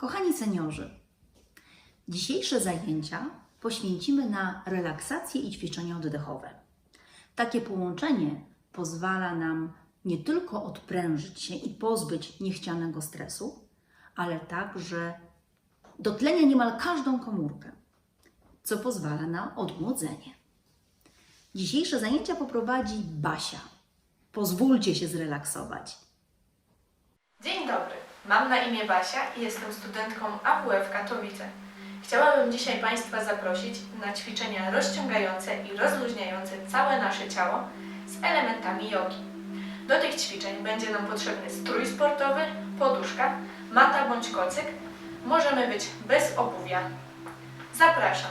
Kochani seniorzy, dzisiejsze zajęcia poświęcimy na relaksację i ćwiczenia oddechowe. Takie połączenie pozwala nam nie tylko odprężyć się i pozbyć niechcianego stresu, ale także dotlenia niemal każdą komórkę, co pozwala na odmłodzenie. Dzisiejsze zajęcia poprowadzi Basia. Pozwólcie się zrelaksować. Dzień dobry, mam na imię Basia i jestem studentką AWF Katowice. Chciałabym dzisiaj Państwa zaprosić na ćwiczenia rozciągające i rozluźniające całe nasze ciało z elementami jogi. Do tych ćwiczeń będzie nam potrzebny strój sportowy, poduszka, mata bądź kocyk. Możemy być bez obuwia. Zapraszam.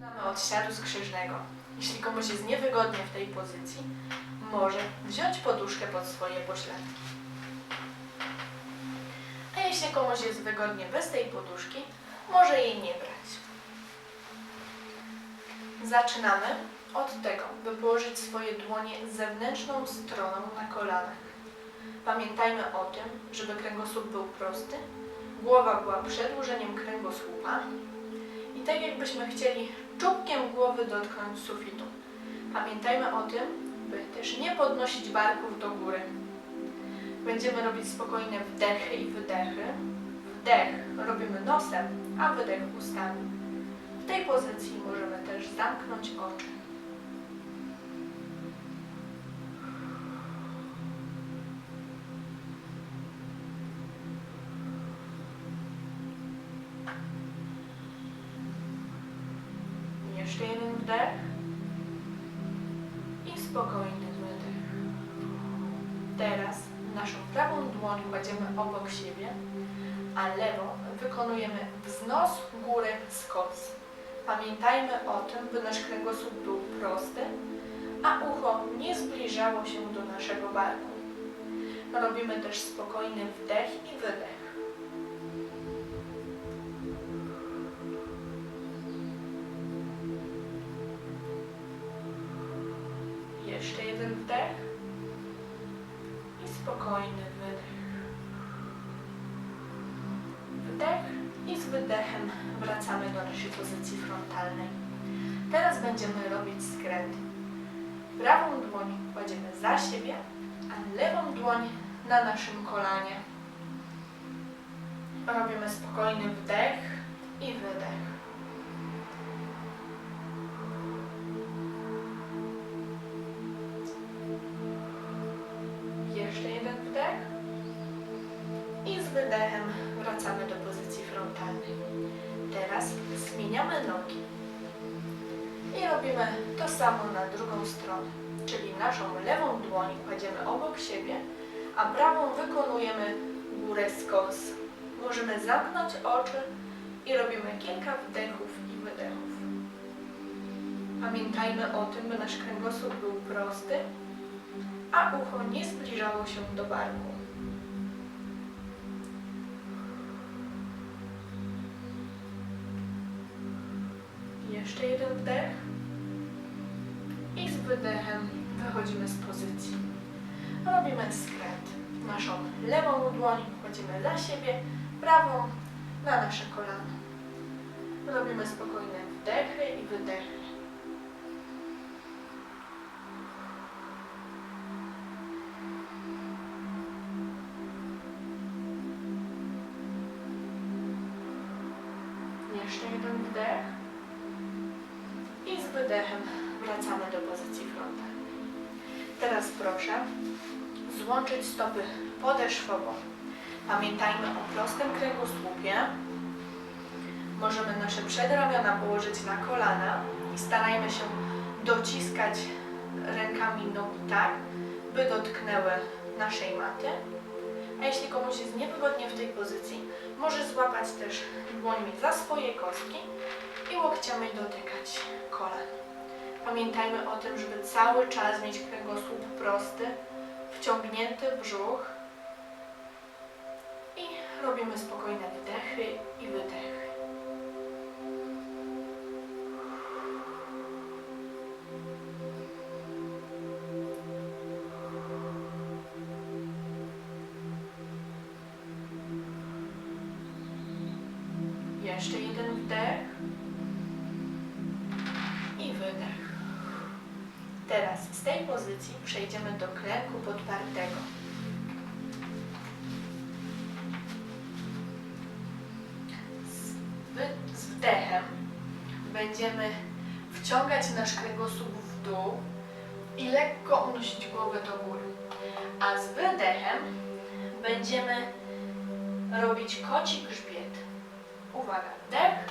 Zaczynamy od siadu skrzyżnego. Jeśli komuś jest niewygodnie w tej pozycji, może wziąć poduszkę pod swoje pośladki. Jeśli komuś jest wygodnie bez tej poduszki, może jej nie brać. Zaczynamy od tego, by położyć swoje dłonie zewnętrzną stroną na kolanach. Pamiętajmy o tym, żeby kręgosłup był prosty, głowa była przedłużeniem kręgosłupa i tak jakbyśmy chcieli czubkiem głowy dotknąć sufitu. Pamiętajmy o tym, by też nie podnosić barków do góry. Będziemy robić spokojne wdechy i wydechy. Wdech robimy nosem, a wydech ustami. W tej pozycji możemy też zamknąć oczy. Jeszcze jeden wdech i spokojny wydech. Teraz naszą prawą dłoń kładziemy obok siebie, a lewą wykonujemy wznos, górę, skos. Pamiętajmy o tym, by nasz kręgosłup był prosty, a ucho nie zbliżało się do naszego barku. Robimy też spokojny wdech i wydech. Jeszcze jeden wdech spokojny wydech. Wdech i z wydechem wracamy do naszej pozycji frontalnej. Teraz będziemy robić skręt. Prawą dłoń kładziemy za siebie, a lewą dłoń na naszym kolanie. Robimy spokojny wdech i wydech. Teraz zmieniamy nogi. I robimy to samo na drugą stronę. Czyli naszą lewą dłoń kładziemy obok siebie, a prawą wykonujemy górę skos. Możemy zamknąć oczy i robimy kilka wdechów i wydechów. Pamiętajmy o tym, by nasz kręgosłup był prosty, a ucho nie zbliżało się do barku. Jeszcze jeden wdech i z wydechem wychodzimy z pozycji. Robimy skręt. Naszą lewą dłoń kładziemy za siebie, prawą na nasze kolana. Robimy spokojne wdechy i wydechy. Jeszcze jeden wdech. Wydechem wracamy do pozycji frontalnej. Teraz proszę złączyć stopy podeszwowo. Pamiętajmy o prostym kręgosłupie. Możemy nasze przedramiona położyć na kolana i starajmy się dociskać rękami nogi tak, by dotknęły naszej maty. A jeśli komuś jest niewygodnie w tej pozycji, może złapać też dłońmi za swoje kostki i łokciami dotykać kolan. Pamiętajmy o tym, żeby cały czas mieć kręgosłup prosty, wciągnięty brzuch i robimy spokojne wdechy i wydechy. Jeszcze jeden wdech Teraz z tej pozycji przejdziemy do klęku podpartego. Z wdechem będziemy wciągać nasz kręgosłup w dół i lekko unosić głowę do góry. A z wydechem będziemy robić koci grzbiet. Uwaga, wdech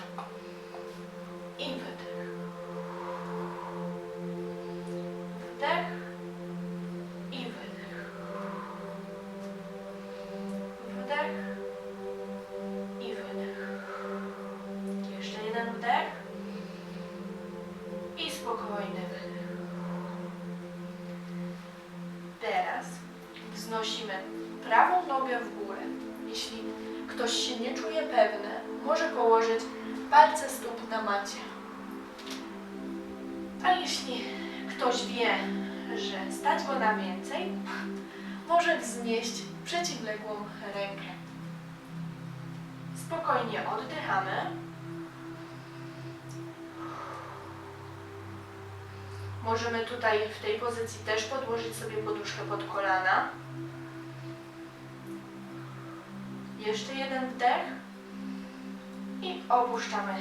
Wdech i wydech. Wdech i wydech. Jeszcze jeden wdech i spokojny wydech. Teraz wznosimy prawą nogę w górę. Jeśli ktoś się nie czuje pewny, może położyć palce stóp na macie. A jeśli ktoś wie, że stać go na więcej, może wznieść przeciwległą rękę. Spokojnie oddychamy. Możemy tutaj w tej pozycji też podłożyć sobie poduszkę pod kolana. Jeszcze jeden wdech i opuszczamy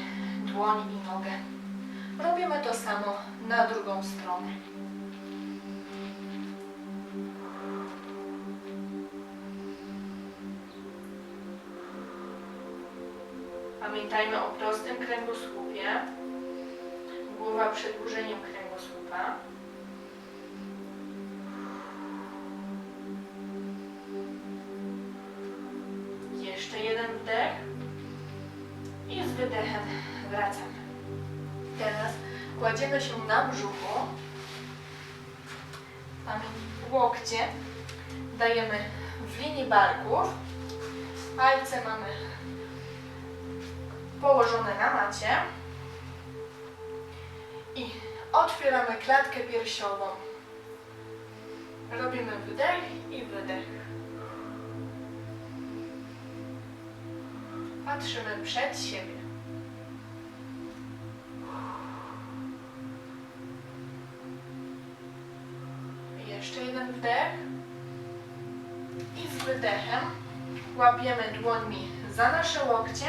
dłoń i nogę. Robimy to samo na drugą stronę. Pamiętajmy o prostym kręgosłupie. Głowa przedłużeniem kręgosłupa. Kładziemy się na brzuchu. Mamy łokcie. Dajemy w linii barków. Palce mamy położone na macie. I otwieramy klatkę piersiową. Robimy wdech i wydech. Patrzymy przed siebie. Jeszcze jeden wdech. I z wydechem łapiemy dłońmi za nasze łokcie,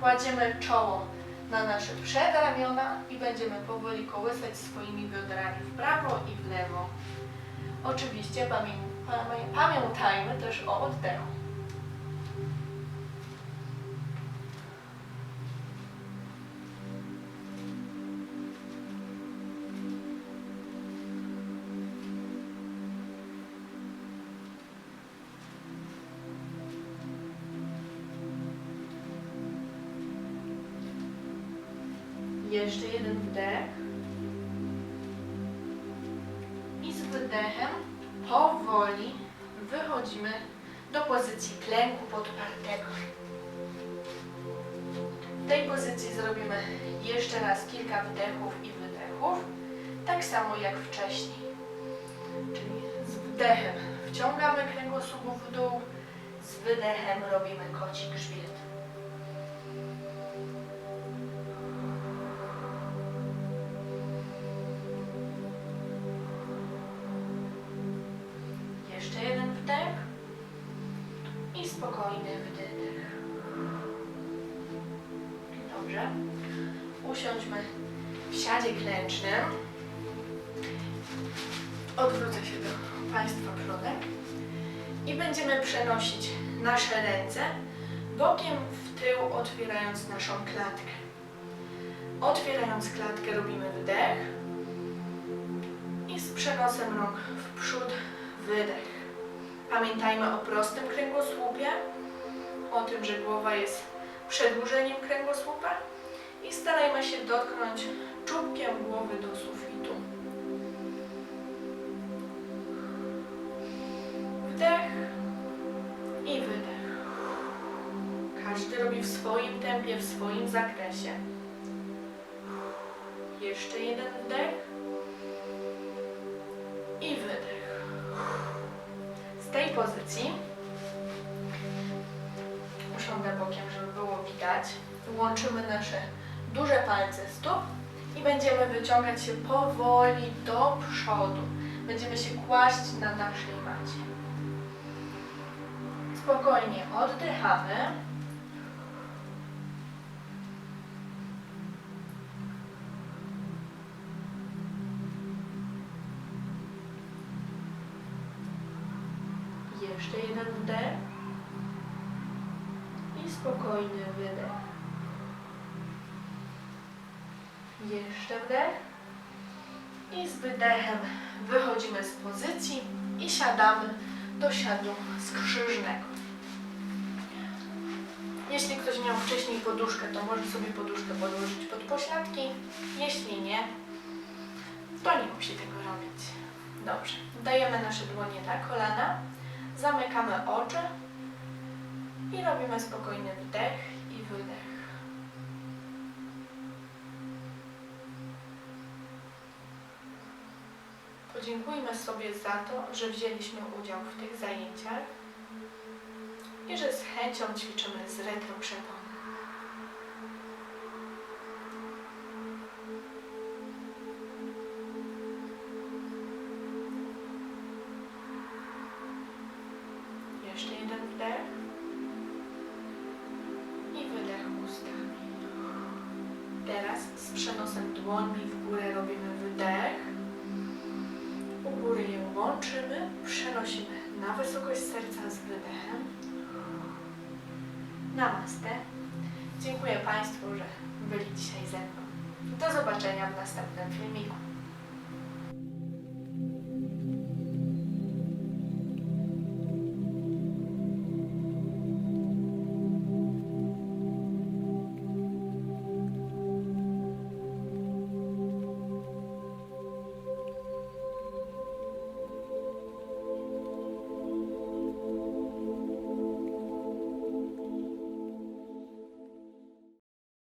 kładziemy czoło na nasze przedramiona i będziemy powoli kołysać swoimi biodrami w prawo i w lewo. Oczywiście pamię- pamię- pamiętajmy też o oddechu. Jeszcze jeden wdech. I z wydechem powoli wychodzimy do pozycji klęku podpartego. W tej pozycji zrobimy jeszcze raz kilka wdechów i wydechów, tak samo jak wcześniej. Czyli z wdechem wciągamy kręgosłup w dół, z wydechem robimy koci grzbiet. Klęcznym. Odwrócę się do Państwa przodem i będziemy przenosić nasze ręce bokiem w tył, otwierając naszą klatkę. Otwierając klatkę robimy wdech i z przenosem rąk w przód wydech. Pamiętajmy o prostym kręgosłupie, o tym, że głowa jest przedłużeniem kręgosłupa i starajmy się dotknąć czubkiem głowy do sufitu. Wdech i wydech. Każdy robi w swoim tempie, w swoim zakresie. Jeszcze jeden wdech i wydech. Z tej pozycji wyciągnę bokiem, żeby było widać. Łączymy nasze duże palce stóp i będziemy wyciągać się powoli do przodu. Będziemy się kłaść na naszej macie. Spokojnie oddychamy. Jeszcze jeden wdech i spokojny wydech. Jeszcze wdech i z wydechem wychodzimy z pozycji i siadamy do siadu skrzyżnego. Jeśli ktoś miał wcześniej poduszkę, to może sobie poduszkę podłożyć pod pośladki. Jeśli nie, to nie musi tego robić. Dobrze. Dajemy nasze dłonie na kolana, zamykamy oczy i robimy spokojny wdech Podziękujmy sobie za to, że wzięliśmy udział w tych zajęciach i że z chęcią ćwiczymy z retroprzepon. Jeszcze jeden wdech i wydech ustami. Teraz z przenosem dłońmi w górę robimy wydech. Łączymy, przenosimy na wysokość serca z wydechem. Namaste. Dziękuję Państwu, że byli dzisiaj ze mną. Do zobaczenia w następnym filmiku.